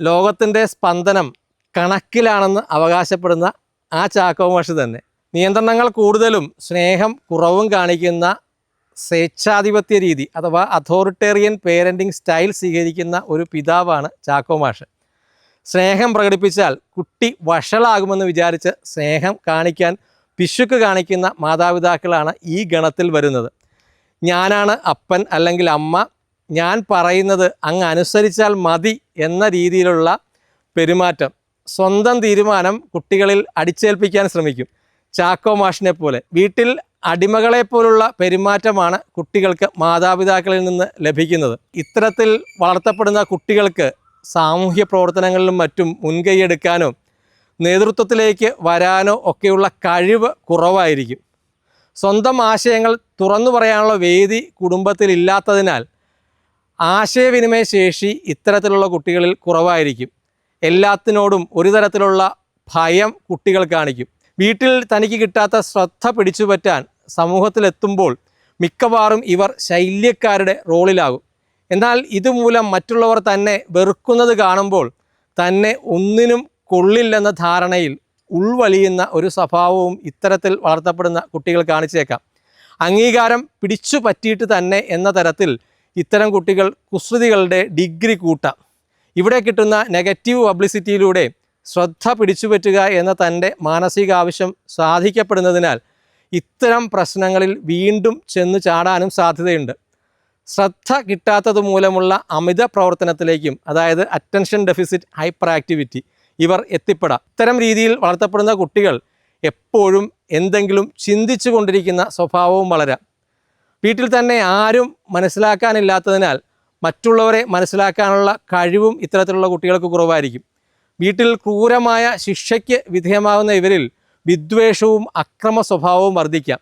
ലോകത്തിന്റെ സ്പന്ദനം കണക്കിലാണെന്ന് അവകാശപ്പെടുന്ന ആ ചാക്കോ മാഷ് തന്നെ. നിയന്ത്രണങ്ങൾ കൂടുതലും സ്നേഹം കുറവും കാണിക്കുന്ന സ്വേച്ഛാധിപത്യ രീതി അഥവാ അതോറിറ്റേറിയൻ പേരന്റിങ് സ്റ്റൈൽ സ്വീകരിക്കുന്ന ഒരു പിതാവാണ് ചാക്കോ മാഷ്. സ്നേഹം പ്രകടിപ്പിച്ചാൽ കുട്ടി വഷളാകുമെന്ന് വിചാരിച്ച് സ്നേഹം കാണിക്കാൻ പിശുക്ക് കാണിക്കുന്ന മാതാപിതാക്കളാണ് ഈ ഗണത്തിൽ വരുന്നത്. ഞാനാണ് അപ്പൻ അല്ലെങ്കിൽ അമ്മ ഞാൻ പറയുന്നത് അങ്ങ് അനുസരിച്ചാൽ മതി എന്ന രീതിയിലുള്ള പെരുമാറ്റം. സ്വന്തം തീരുമാനം കുട്ടികളിൽ അടിച്ചേൽപ്പിക്കാൻ ശ്രമിക്കും. ചാക്കോ മാഷിനെ പോലെ. വീട്ടിൽ അടിമകളെ പോലുള്ള പെരുമാറ്റമാണ് കുട്ടികൾക്ക് മാതാപിതാക്കളിൽ നിന്ന് ലഭിക്കുന്നത്. ഇത്തരത്തിൽ വളർത്തപ്പെടുന്ന കുട്ടികൾക്ക് സാമൂഹ്യ പ്രവർത്തനങ്ങളിലും മറ്റും മുൻകൈയെടുക്കാനോ നേതൃത്വത്തിലേക്ക് വരാനോ ഒക്കെയുള്ള കഴിവ് കുറവായിരിക്കും. സ്വന്തം ആശയങ്ങൾ തുറന്നു പറയാനുള്ള വേദി കുടുംബത്തിൽ ഇല്ലാത്തതിനാൽ ആശയവിനിമയ ശേഷി ഇത്തരത്തിലുള്ള കുട്ടികളിൽ കുറവായിരിക്കും. എല്ലാത്തിനോടും ഒരു തരത്തിലുള്ള ഭയം കുട്ടികൾ കാണിക്കും. വീട്ടിൽ തനിക്ക് കിട്ടാത്ത ശ്രദ്ധ പിടിച്ചുപറ്റാൻ സമൂഹത്തിലെത്തുമ്പോൾ മിക്കവാറും ഇവർ ശൈല്യക്കാരുടെ റോളിലാകും. എന്നാൽ ഇതുമൂലം മറ്റുള്ളവർ തന്നെ വെറുക്കുന്നത് കാണുമ്പോൾ തന്നെ ഒന്നിനും കൊള്ളില്ലെന്ന ധാരണയിൽ ഉൾവലിയുന്ന ഒരു സ്വഭാവവും ഇത്തരത്തിൽ വളർത്തപ്പെടുന്ന കുട്ടികൾ കാണിച്ചേക്കാം. അംഗീകാരം പിടിച്ചു പറ്റിയിട്ട് തന്നെ എന്ന തരത്തിൽ ഇത്തരം കുട്ടികൾ കുസൃതികളുടെ ഡിഗ്രി കൂട്ടാം. ഇവിടെ കിട്ടുന്ന നെഗറ്റീവ് പബ്ലിസിറ്റിയിലൂടെ ശ്രദ്ധ പിടിച്ചുപറ്റുക എന്ന തന്റെ മാനസിക ആവശ്യം സാധിക്കപ്പെടുന്നതിനാൽ ഇത്തരം പ്രശ്നങ്ങളിൽ വീണ്ടും ചെന്ന് ചാടാനും സാധ്യതയുണ്ട്. ശ്രദ്ധ കിട്ടാത്തത് മൂലമുള്ള അമിത പ്രവർത്തനത്തിലേക്കും അതായത് അറ്റൻഷൻ ഡെഫിസിറ്റ് ഹൈപ്പർ ആക്ടിവിറ്റി ഇവർ എത്തിപ്പെടാം. ഇത്തരം രീതിയിൽ വളർത്തപ്പെടുന്ന കുട്ടികൾ എപ്പോഴും എന്തെങ്കിലും ചിന്തിച്ചു കൊണ്ടിരിക്കുന്ന സ്വഭാവവും വളരാം. വീട്ടിൽ തന്നെ ആരും മനസ്സിലാക്കാനില്ലാത്തതിനാൽ മറ്റുള്ളവരെ മനസ്സിലാക്കാനുള്ള കഴിവും ഇത്തരത്തിലുള്ള കുട്ടികൾക്ക് കുറവായിരിക്കും. വീട്ടിൽ ക്രൂരമായ ശിക്ഷയ്ക്ക് വിധേയമാകുന്ന ഇവരിൽ വിദ്വേഷവും അക്രമ സ്വഭാവവും വർദ്ധിക്കാം.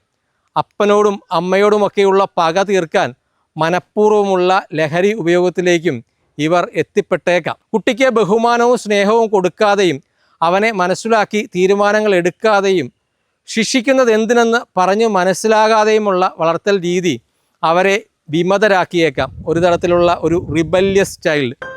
അപ്പനോടും അമ്മയോടുമൊക്കെയുള്ള പക തീർക്കാൻ മനഃപൂർവമുള്ള ലഹരി ഉപയോഗത്തിലേക്കും ഇവർ എത്തിപ്പെട്ടേക്കാം. കുട്ടിക്ക് ബഹുമാനവും സ്നേഹവും കൊടുക്കാതെയും അവനെ മനസ്സിലാക്കി തീരുമാനങ്ങൾ എടുക്കാതെയും ശിക്ഷിക്കുന്നത് എന്തിനെന്ന് പറഞ്ഞു മനസ്സിലാകാതെയുമുള്ള വളർത്തൽ രീതി അവരെ വിമതരാക്കിയേക്കാം. ഒരു തരത്തിലുള്ള ഒരു റിബല്യസ് ചൈൽഡ്